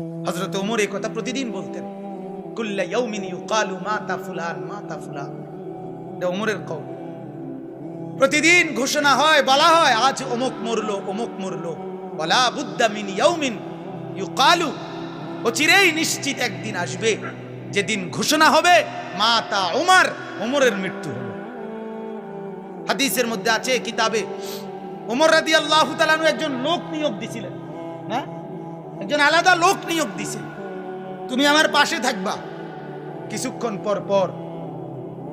হজরত ওমর এই কথা প্রতিদিন বলতেন। কুল্লা মাতা ফুলান মাতা ফুলান। এটা প্রতিদিন ঘোষণা হয়, বলা হয়, আজ অমুক মরলো অমুক মরলো। বলা ইউকালু। ও চিরেই নিশ্চিত একদিন আসবে, যেদিন ঘোষণা হবে, মাতা ওমর ওমরের মৃত্যু হাদিসের মধ্যে আছে কিতাবে, ওমর রাদি আল্লাহ তালানু একজন লোক নিয়োগ দিছিলেন। হ্যাঁ? একজন আলাদা লোক নিয়োগ দিছে। তুমি আমার পাশে থাকবা। কিছুক্ষণ পর পর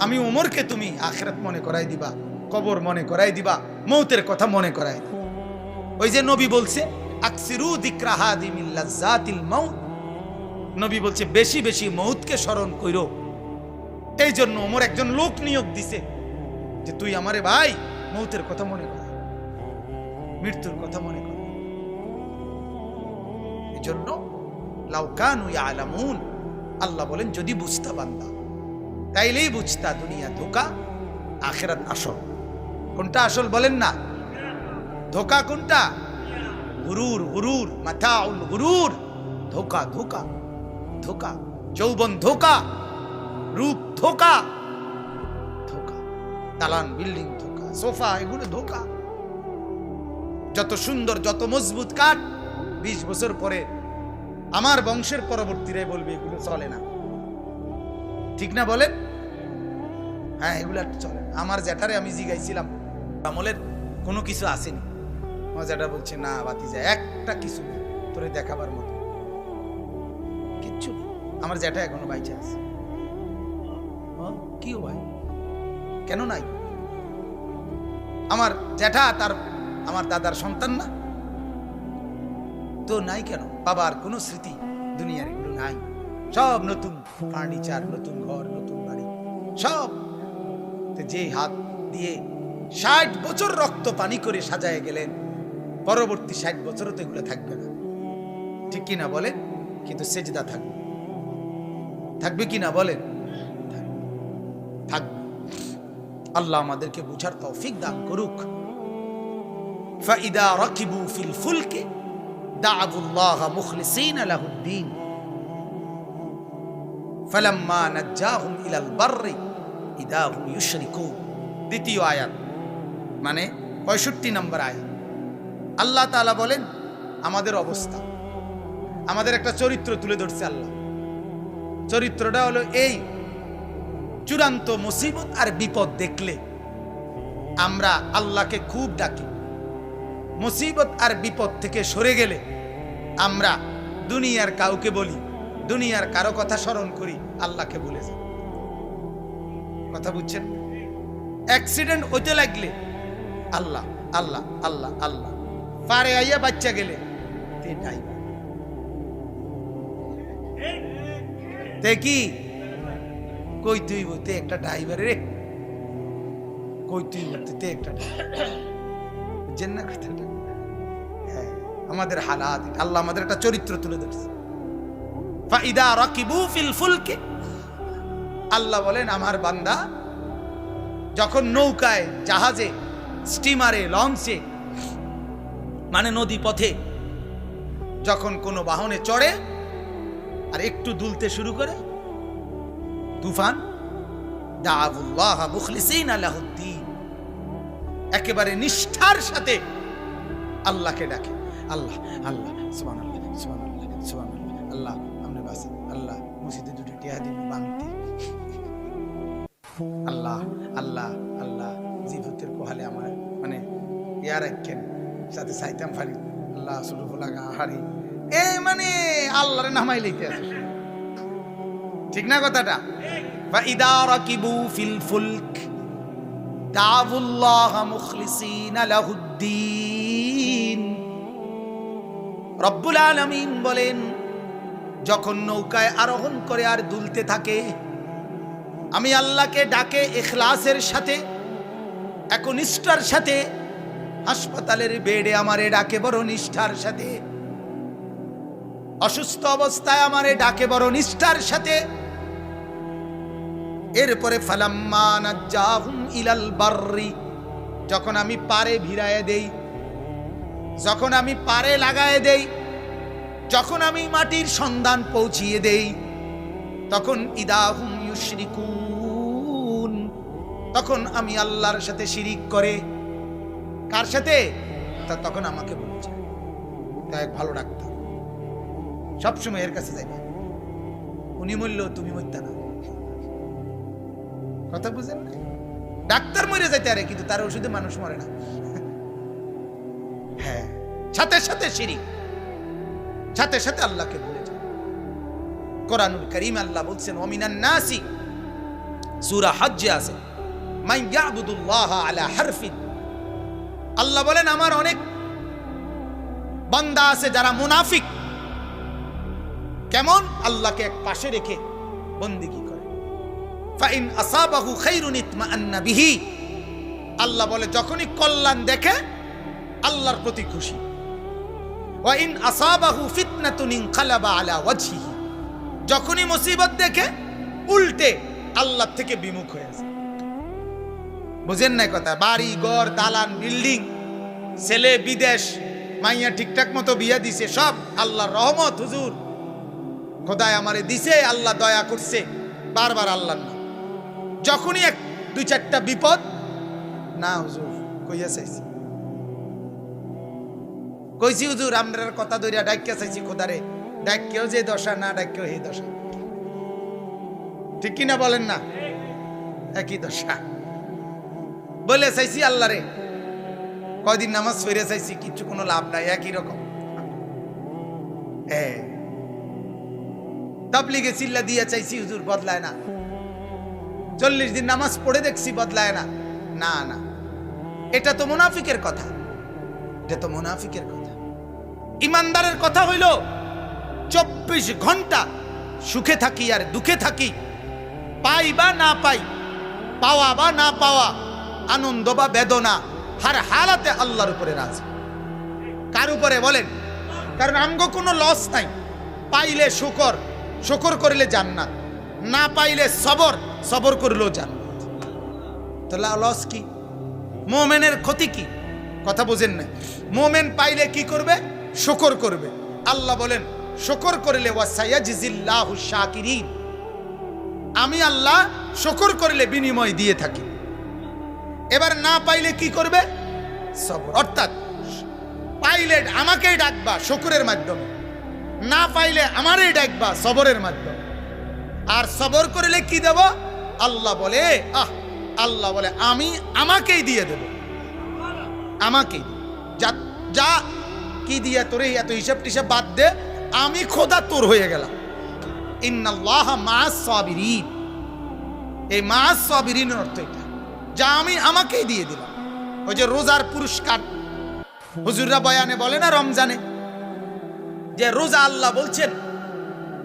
আমি ওমরকে তুমি আখেরাত মনে করাই দিবা, কবর মনে করাই দিবা, মৌতের কথা মনে করাই ওই যে নবী বলছে মাউত। নবী বলছে, বেশি বেশি মৌতকে স্মরণ কইরো। এই জন্য ওমর একজন লোক নিয়োগ দিছে যে, তুই আমারে ভাই, মৌতের কথা মনে কর। মৃত্যুর কথা মনে কর। জন্য? লাউকানু ইয়ালামুন। আল্লাহ বলেন, যদি বুঝতা বান্দা, তাইলেই বুঝতা দুনিয়া ধোকা, আখেরাত আসল। কোনটা আসল বলেন না? ধোকা কোনটা? গুরুর গুরুর মাথাউল গুরুর। ধোকা ধোকা ধোকা, যৌবন ধোকা, রূপ ধোকা ধোকা, দালান, বিল্ডিং ধোকা, সোফা, এগুলো ধোকা। যত সুন্দর, যত মজবুত কাঠ বিশ বছর পরে আমার বংশের পরবর্তীরাই বলবে, এগুলো চলে না। ঠিক না বলেন? হ্যাঁ এগুলো চলে না। আমার জ্যাঠারে আমি জিগাইছিলাম, আমলের কোনো কিছু আসেনি। আমার জ্যাঠা বলছে, না বাতি যায় একটা কিছু তোরে দেখাবার মতো। কিচ্ছু আমার জ্যাঠা এখনও বাইচে আছে। কি ভাই? কেন নাই? আমার জ্যাঠা তার, আমার দাদার সন্তান না? তো নাই কেন? বাবার কোনো স্মৃতি দুনিয়ার এগুলো নাই। সব নতুন ফার্নিচার নতুন ঘর, নতুন বাড়ি। সব। যে হাত দিয়ে ষাট বছর রক্ত পানি করে সাজায় গেলেন, পরবর্তী ষাট বছরও তো এগুলো থাকবে না। ঠিক কিনা বলেন? কিন্তু সেজদা থাকবে। থাকবে কি না বলেন? থাকবে। আল্লাহ আমাদেরকে বুঝার তৌফিক দান করুক। ফাইদা রাকিবু ফিল ফুলকে دعوالله مخلصين له الدين. فلما نجاهم নাজ্জাহুম البر বাররি هم يشركون. দ্বিতীয় আয়াত মানে পঁয়ষট্টি নম্বর আয়াত। আল্লাহ তালা বলেন, আমাদের অবস্থা। আমাদের একটা চরিত্র তুলে ধরছে আল্লাহ। চরিত্রটা হলো এই, চূড়ান্ত মুসিবত আর বিপদ দেখলে আমরা আল্লাহকে খুব ডাকি। মুসিবত আর বিপদ থেকে সরে গেলে আমরা দুনিয়ার কাউকে বলি, দুনিয়ার কারও কথা স্মরণ করি, আল্লাহকে বলে যাই। কথা বুঝছেন? অ্যাক্সিডেন্ট হইতে লাগলে আল্লাহ আল্লাহ আল্লাহ আল্লাহ। পারে আইয়া বাচ্চা গেলে ড্রাইভার কি? কই তুই একটা ড্রাইভার রে কই তুই বলতে একটা driver। বুঝছেন না হ্যাঁ আমাদের হালাত আল্লাহ আমাদের একটা চরিত্র তুলে ধরছে। আল্লাহ বলেন, আমার বান্দা, যখন নৌকায়, জাহাজে, স্টিমারে, লঞ্চে মানে নদী পথে, যখন কোনো বাহনে চড়ে আর একটু দুলতে শুরু করে, তুফান, দাআবুল্লাহ মুখলিসিন আলাহুদ্দিন। একেবারে নিষ্ঠার সাথে আল্লাহকে ডাকে। আল্লাহ আল্লাহ সুবান আল্লাহ সুবান আল্লাহ সুবান আল্লাহ আল্লাহ আপনি বাস আল্লাহ মসজিদে দুটো টিয়া দিন বাংতি আল্লাহ আল্লাহ আল্লাহ জিভুতের কোহালে আমার মানে ইয়া রাখেন সাথে সাইতাম ফারি আল্লাহ সুরুফ লাগা হারি এ মানে আল্লাহর নামাই লিখতে আছে। ঠিক না কথাটা? বা ইদা রাকিবু ফিল ফুলক। মুখলিসিন লাহুদ্দিন। রব্বুল আলামিন বলেন, যখন নৌকায় আরোহণ করে আর দুলতে থাকে, আমি আল্লাহকে ডাকে এখলাসের সাথে, একনিষ্ঠার সাথে, হাসপাতালের বেডে আমারে ডাকে বড় নিষ্ঠার সাথে, অসুস্থ অবস্থায় আমারে ডাকে বড় নিষ্ঠার সাথে এরপরে ইলাল যখন আমি পারে ভিড়ায় দেই, যখন আমি পারে লাগায় দেই, যখন আমি মাটির সন্ধান পৌঁছিয়ে দেই, তখন ইদাহুম ইউশরিকুন, তখন আমি আল্লাহর সাথে শিরিক করে, কার সাথে? তা তখন আমাকে বলেছে। তা এক ভালো ডাক্তার, সবসময় এর কাছে যাইবে। উনি মূল্য তুমি মরতে না। কথা বুঝেন না ডাক্তার মরে যাইতে আরে, কিন্তু তার ওষুধে মানুষ মরে না। হ্যাঁ সাথে সাথে শিরিক সাথে সাথে আল্লাহকে ভুলে যায় কোরআনুল করিম আল্লাহ বলছেন ওমিনান নাসি। সূরা হজ্জে আছে। মাই ইয়াবুদুল্লাহ আলা হারফিন। আল্লাহ বলেন, আমার অনেক বান্দা আছে যারা মুনাফিক। কেমন? আল্লাহকে এক পাশে রেখে বন্দিগি করে। ফাইন আসাবাহু খাইরুন ইতমাআন্না বিহি। আল্লাহ বলে, যখনই কল্যাণ দেখে, আল্লাহর প্রতি খুশি। ওয়াইন আসাবাহু ফিতনাতুন ইনকালাবা আলা ওয়াজহিহি। যখনই মুসিবত দেখে, উল্টে আল্লাহ থেকে বিমুখ হয়ে যায়। বুঝেন না কথা? বাড়ি, ঘর, দালান, বিল্ডিং, ছেলে, বিদেশ, মাইয়া ঠিকঠাক মতো বিয়া দিছে, সব আল্লাহর রহমত, হুজুর। খোদায় আমারে দিছে, আল্লাহ দয়া করছে। বারবার আল্লাহ যখনই এক, দুই, চারটা বিপদ, না, হুজুর, কইয়া চাইছি। কইছি, হুজুর, আমরার কথা ধরিয়া ডাক্কা চাইছি খোদারে। ডাক্কেও যে দশা, না ডাক্কেও এই দশা। ঠিক কিনা বলেন না? একই দশা। বলে চাইছি আল্লাহরে, কয়দিন নামাজ ফিরে চাইছি, কিচ্ছু কোনো লাভ নাই, একই রকম। তাবলিগে চিল্লা দিয়ে চাইছি, হুজুর, বদলায় না। চল্লিশ দিন নামাজ পড়ে দেখছি বদলায় না। না না। এটা তো মুনাফিকের কথা। এটা তো মুনাফিকের কথা। ইমানদারের কথা হইল, চব্বিশ ঘণ্টা সুখে থাকি আর দুঃখে থাকি। পাই বা না পাই, পাওয়া বা না পাওয়া, আনন্দ বা বেদনা, হার হালাতে আল্লাহর উপরে রাজি। কার উপরে বলেন? কারণ আমগো কোনো লস নাই। পাইলে শুকর শুকর করিলে জান্নাত। না পাইলে সবর সবর করিলেও জান্নাত। তাহলে লস কি? মোমেনের ক্ষতি কি? কথা বোঝেন না মোমেন পাইলে কি করবে? শুকর করবে। আল্লাহ বলেন, শুকর করিলে আমি আল্লাহ শকর করলে বিনিময় দিয়ে থাকি। এবার না পাইলে কি করবে? সবর। অর্থাৎ পাইলে আমাকেই ডাকবা শুকরের মাধ্যমে। না পাইলে আমারই ডাকবা সবরের মাধ্যমে। আর সবর করলে কি দেব? আল্লাহ বলে, আহ, আল্লাহ বলে, আমি আমাকেই দিয়ে দেব। আমাকেই। যা যা কি দিয়া তোরে এত হিসাব টিসাব বাদ দে, আমি খোদা তোর হয়ে গেলাম। ইন্নাল্লাহ মাস সাবিরিন। এই মাস সাবিরিনের অর্থ এটা, যা আমি আমাকেই দিয়ে দিলাম। ওই যে রোজার পুরস্কার, হুজুররা বয়ানে বলে না রমজানে? যে রোজা আল্লাহ বলছেন,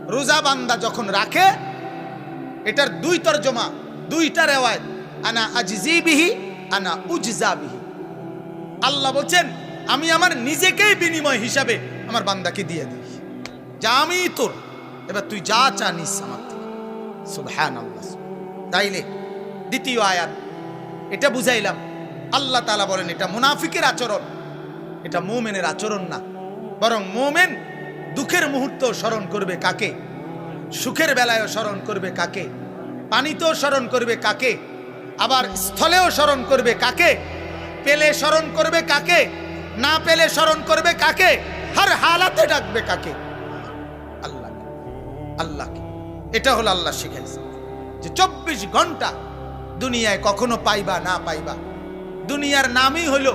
রোজা বান্দা যখন রাখে এটার দুই তর্জমা, দুইটা রেওয়ায়ত, আনা আজিজি বিহি আনা উজজা বিহি আল্লাহ বলছেন, আমি আমার নিজেকেই বিনিময় হিসাবে আমার বান্দাকে দিয়ে দিই। যা আমি তোর, এবার তুই যা চা নিস আমার থেকে। সুবহানাল্লাহ। তাইলে দ্বিতীয় আয়াত, এটা বুঝাইলাম। আল্লাহ তালা বলেন, এটা মুনাফিকের আচরণ, এটা মোমেনের আচরণ না। বরং মোমেন দুঃখের মুহূর্ত স্মরণ করবে কাকে? সুখের বেলায়ও স্মরণ করবে কাকে? পানিতেও স্মরণ করবে কাকে? আবার স্থলেও স্মরণ করবে কাকে? পেলে স্মরণ করবে কাকে? না পেলে স্মরণ করবে কাকে? হার হালাতে ডাকবে কাকে? আল্লাহ আল্লাহকে এটা হলো আল্লাহ শিখাইছে যে চব্বিশ ঘণ্টা দুনিয়ায় কখনো পাইবা, না পাইবা। দুনিয়ার নামই হলো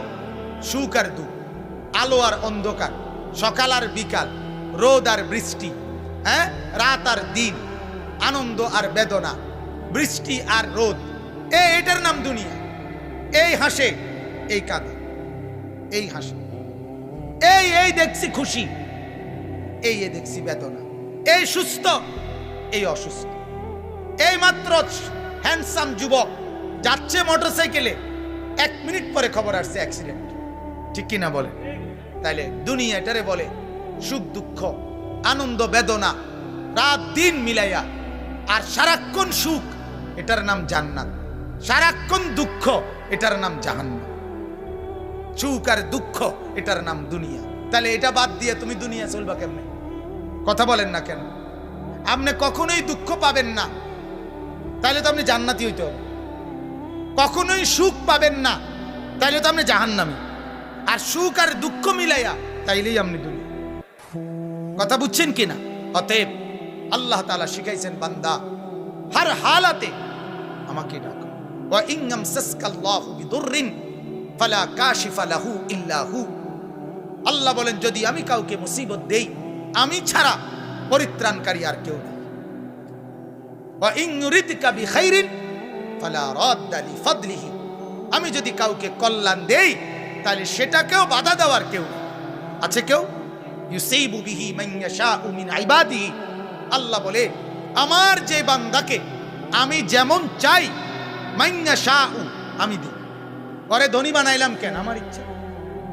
সুখ আর দুঃখ। আলো আর অন্ধকার, সকাল আর বিকাল, রোদ আর বৃষ্টি হ্যাঁ? রাত আর দিন, আনন্দ আর বেদনা। বৃষ্টি আর রোদ। এ এটার নাম দুনিয়া। এই হাসে, এই কাঁদে, এই হাসে। এই এই দেখছি খুশি, এই, এ দেখছি বেদনা। এই সুস্থ, এই অসুস্থ। এই মাত্র হ্যান্ডসাম যুবক যাচ্ছে মোটরসাইকেলে এক মিনিট পরে খবর আসছে অ্যাক্সিডেন্ট ঠিক কিনা বলে তাইলে দুনিয়া এটারে বলে সুখ, দুঃখ, আনন্দ, বেদনা, রাত, দিন মিলাইয়া। আর সারাক্ষণ সুখ এটার নাম জান্নাত। সারাক্ষণ দুঃখ, এটার নাম জাহান্নাম। সুখ আর দুঃখ, এটার নাম দুনিয়া। তাহলে এটা বাদ দিয়ে তুমি দুনিয়া চলবা কেমনে? কথা বলেন না কেন? আপনি কখনোই দুঃখ পাবেন না। তাহলে তো আপনি জান্নাতি হইতে হবে। কখনোই সুখ পাবেন না। তাইলে তো আপনি জাহান্নামি। আর সুখ আর দুঃখ মিলাইয়া তাইলেই আপনি দুনিয়া। কথা বুঝছেন কিনা? অতএব আল্লাহ তাআলা শিখাইছেন বান্দা, হর হালাতে আমাকে ডাকো। ওয়া ইনগাম সাসকাল্লাহু ফালা কাশিফা লাহু আল্লাহ বলেন, যদি আমি কাউকে মুসিবত দেই, আমি ছাড়া পরিত্রাণকারী আর কেউ নেই। ওয়া ইউরিদকা বিখাইরিন, ফালা রাদ্দা আমি যদি কাউকে কল্যাণ দেই, তাহলে সেটাকেও বাধা দেওয়ার কেউ আছে কেউ? ইউসিবু বিহি ইয়াশাউ মিন ইবাদিহি। আল্লাহ বলে, আমার যে বান্দাকে আমি যেমন চাই মান ইয়াশাউ আমি দিই। পরে ধনী বানাইলাম কেন? আমার ইচ্ছা।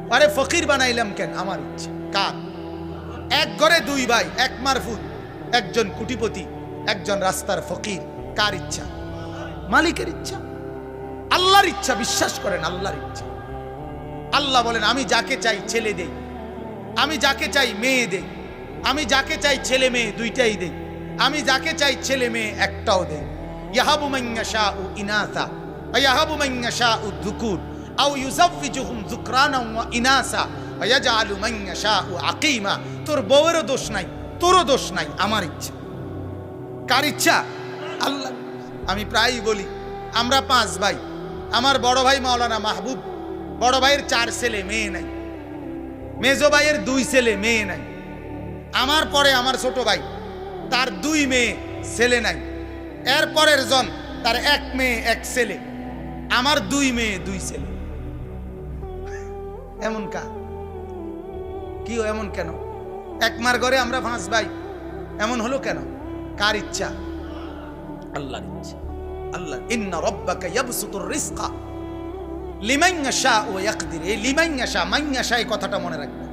পরে ফকির বানাইলাম কেন? আমার ইচ্ছা। কার? এক ঘরে দুই ভাই, এক মারফুত, একজন কুটিপতি, একজন রাস্তার ফকির। কার ইচ্ছা? মালিকের ইচ্ছা। আল্লাহর ইচ্ছা, বিশ্বাস করেন, আল্লাহর ইচ্ছা। আল্লাহ বলেন, আমি যাকে চাই ছেলে দেই। আমি যাকে চাই মেয়ে দেই। আমি যাকে চাই ছেলে মেয়ে দুইটাই দেই। আমি যাকে চাই ছেলে মেয়ে একটাও দেই ইয়াহাবু মাইয়াশা উ ইনাসা ইয়াহাবু মাইয়াশা উ দুকুর আও ইউজাফিজুহুম যুকরানা ওয়া ইনাসা ওয়াজালু মাইয়াশা উ আকিমা তোর বউয়েরও দোষ নাই, তোরও দোষ নাই, আমার ইচ্ছা। কার ইচ্ছা? আল্লাহ। আমি প্রায়ই বলি, আমরা পাঁচ ভাই। আমার বড় ভাই মাওলানা মাহবুব, বড় ভাইয়ের চার ছেলে, মেয়ে নাই। মেজো ভাইয়ের দুই ছেলে, মেয়ে নাই। আমার পরে আমার ছোট ভাই, তার দুই মেয়ে, ছেলে নাই। এর পরের জন তার এক মেয়ে, এক ছেলে। আমার দুই মেয়ে, দুই ছেলে। এমন কা? কি ও এমন কেন? একমার ঘরে আমরা পাঁচ ভাই। এমন হলো কেন? কার ইচ্ছা? আল্লাহর ইচ্ছা। আল্লাহ, ইন্না রব্বাকা ইয়াবসুতুর রিজকা। লিমান ইয়াশা ওয়া ইয়াকদির। এই লিমান ইয়াশা মান ইয়াশা এই কথাটা মনে রাখবে।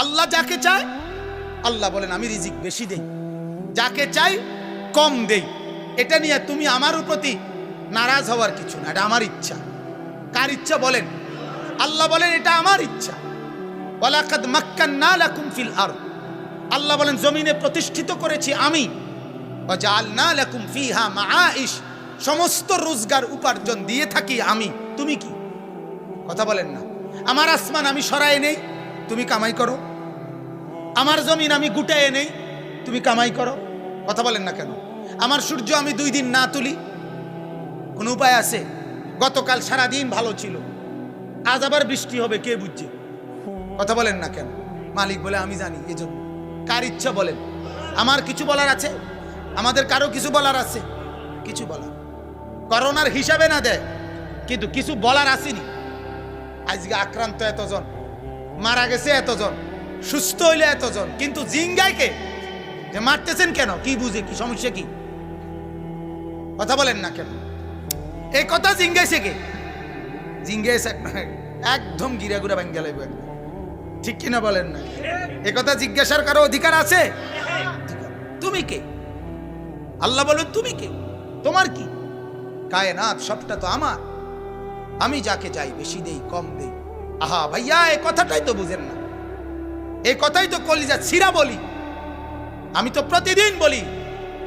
আল্লাহ যাকে চায়, আল্লাহ বলেন, আমি রিজিক বেশি দেই। যাকে চাই কম দেই। এটা নিয়ে তুমি আমার প্রতি নারাজ হওয়ার কিছু না, এটা আমার ইচ্ছা। কার ইচ্ছা বলেন? আল্লাহ বলেন, এটা আমার ইচ্ছা। ওয়ালাকাদ মাক্কান্না লাকুম ফিল আরদ। আল্লাহ বলেন, জমিনে প্রতিষ্ঠিত করেছি আমি। ওয়াজআলনা লাকুম ফিহা মাআইশ সমস্ত রোজগার উপার্জন দিয়ে থাকি আমি। তুমি কি? কথা বলেন না। আমার আসমান আমি সরায় নেই, তুমি কামাই করো। আমার জমিন আমি গুটায় নেই, তুমি কামাই করো। কথা বলেন না কেন? আমার সূর্য আমি দুই দিন না তুলি। কোনো উপায় আছে? গতকাল সারা দিন ভালো ছিল। আজ আবার বৃষ্টি হবে, কে বুঝছে? কথা বলেন না কেন? মালিক বলে, আমি জানি এই জন্য কার ইচ্ছা বলেন? আমার কিছু বলার আছে? আমাদের কারও কিছু বলার আছে? কিছু বলার। করোনার হিসাবে না দেয়, কিন্তু কিছু বলার আসেনি। আজকে আক্রান্ত এতজন, মারা গেছে এতজন, সুস্থ হইলে এতজন, কিন্তু জিঙ্গায় কে? যে মারতেছেন কেন? কি বুঝে কি? সমস্যা কি? কথা বলেন না কেন? এই কথা জিঙ্গাইছে কে? জিঙ্গাইছে একদম গিরা গুড়া ভাঙ্গা লাগবে একদম। ঠিক কিনা বলেন না? এ কথা জিজ্ঞাসার কারও অধিকার আছে? তুমি কে? আল্লাহ বলেন তুমি কে? তোমার কি? কায়নাত, সবটা তো আমার। আমি যাকে চাই বেশি দেই, কম দেই। আহা, ভাইয়া এ কথাটাই তো বুঝেন না। এই কথাই তো কলিজা ছিরা বলি। আমি তো প্রতিদিন বলি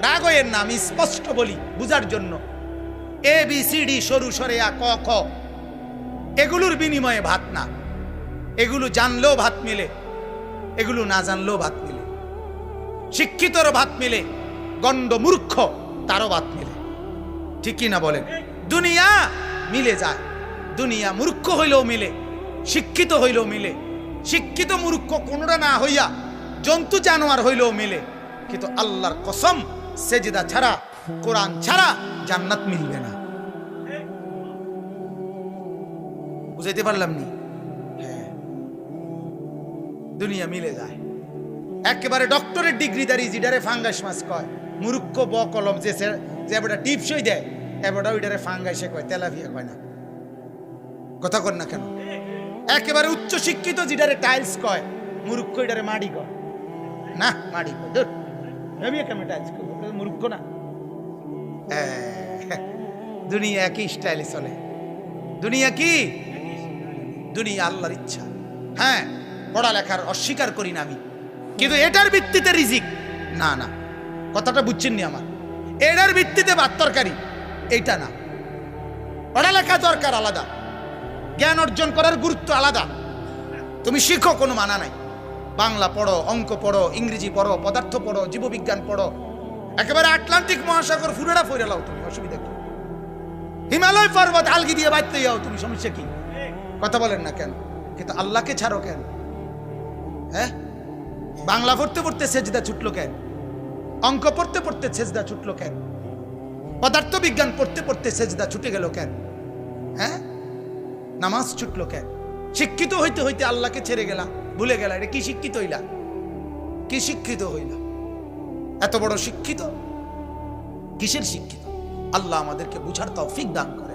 রাগ হইয়েন না আমি স্পষ্ট বলি বুঝার জন্য। এ বি সি ডি সরু, সরে, আ, ক, খ। এগুলোর বিনিময়ে ভাত না। এগুলো জানলেও ভাত মিলে। এগুলো না জানলেও ভাত মিলে। শিক্ষিতরও ভাত মিলে। গণ্ড মূর্খ, তারও ভাত মিলে। ঠিকই না বলেন? দুনিয়া মিলে যায়। দুনিয়া মূর্খ হইলেও মিলে। শিক্ষিত হইলেও মিলে। শিক্ষিত মূর্খ কোনোটা না হইয়া জন্তু জানোয়ার হইলেও মিলে। কিন্তু আল্লাহর কসম সেজদা ছাড়া, কোরআন ছাড়া জান্নাত মিলবে না। বুঝাইতে পারলাম নি? হ্যাঁ। দুনিয়া মিলে যায়। একেবারে ডক্টরের ডিগ্রিদারি জিডারে ফাঙ্গাস মাছ কয়। মুরুক্ষ ব, কলম, যে এবারটা টিপসই দেয়, এবারটা ওইটারে ফাঙ্গাসে কয়, তেলাভিয়া কয় না। কথা কর না কেন? একেবারে উচ্চ শিক্ষিত জিডারে টাইলস কয় মুরুক্ষ এটারে মাড়ি কয়। না, মাড়ি কয়। দুনিয়া একই স্টাইলে চলে? দুনিয়া কি? দুনিয়া আল্লাহর ইচ্ছা। হ্যাঁ পড়ালেখার অস্বীকার করি না আমি। কিন্তু এটার ভিত্তিতে রিজিক। না না, কথাটা বুঝছেন নি আমার। এটার ভিত্তিতে ভাত তরকারি। এইটা না। পড়ালেখা দরকার আলাদা। জ্ঞান অর্জন করার গুরুত্ব আলাদা। তুমি শিখো কোনো মানা নাই। বাংলা পড়ো, অঙ্ক পড়ো, ইংরেজি পড়ো, পদার্থ পড়ো, জীববিজ্ঞান পড়ো। একেবারে আটলান্টিক মহাসাগর ফুরেরা ফইরে লাও তুমি, অসুবিধা কি? হিমালয় পর্বত আলগি দিয়ে বাঁচতে যাও তুমি, সমস্যা কি? কথা বলেন না কেন? কিন্তু আল্লাহকে ছাড়ো কেন? হ্যাঁ? বাংলা পড়তে পড়তে সেজদা ছুটলো কেন? অঙ্ক পড়তে পড়তে সেজদা ছুটলো কেন? পদার্থ বিজ্ঞান পড়তে পড়তে সেজদা ছুটে গেল কেন? হ্যাঁ? নামাজ ছুটলো কেন? শিক্ষিত হইতে হইতে আল্লাহকে ছেড়ে গেলা ভুলে গেল, এটা কি শিক্ষিত হইলা? কি শিক্ষিত হইলা? এত বড় শিক্ষিত? কিসের শিক্ষিত? আল্লাহ আমাদেরকে বুঝার তৌফিক দান করে